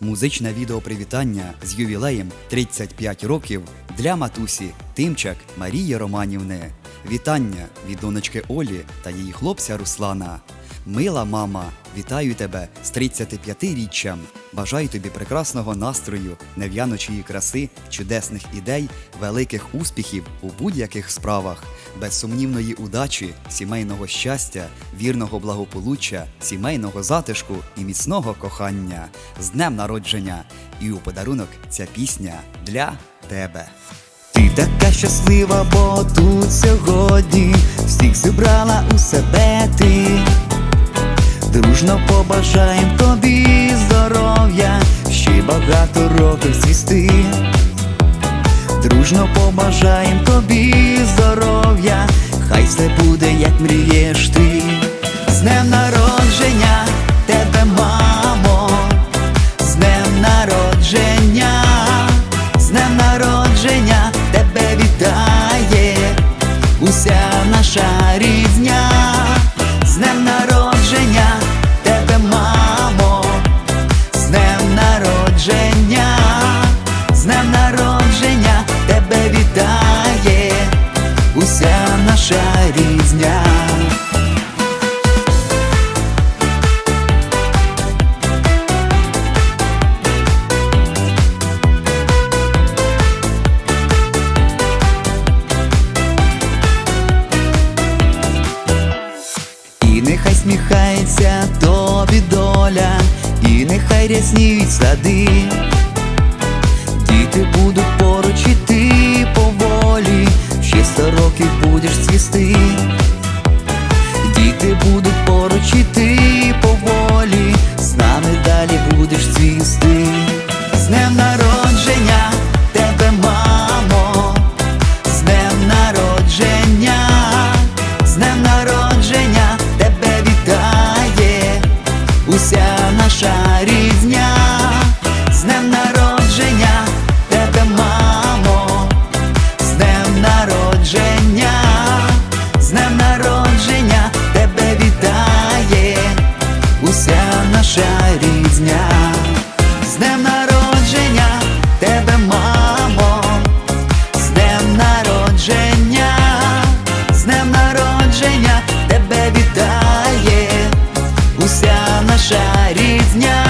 Музичне відео привітання з ювілеєм 35 років для матусі Тимчак Марії Романівни. Вітання від донечки Олі та її хлопця Руслана. Мила мама, вітаю тебе з 35-річчям. Бажаю тобі прекрасного настрою, нев'яночої краси, чудесних ідей, великих успіхів у будь-яких справах, безсумнівної удачі, сімейного щастя, вірного благополуччя, сімейного затишку і міцного кохання. З днем народження! І у подарунок ця пісня для тебе. Ти така щаслива, бо тут сьогодні всіх зібрала у себе ти. Дружно побажаєм тобі здоров'я, ще багато років зісти. Дружно побажаєм тобі здоров'я, хай все буде, як мрієш ти. З днем народження уся наша різня. І нехай сміхається тобі доля, і нехай рясніють сади. Будеш. Діти будуть поруч і ти поволі, з нами далі будеш цвісти. З днем народження тебе, мамо, з днем народження, з днем народження тебе вітає уся наша різня, з днем народження, тебе мамо, з днем народження, з днем народження, тебе вітає, уся наша рідня.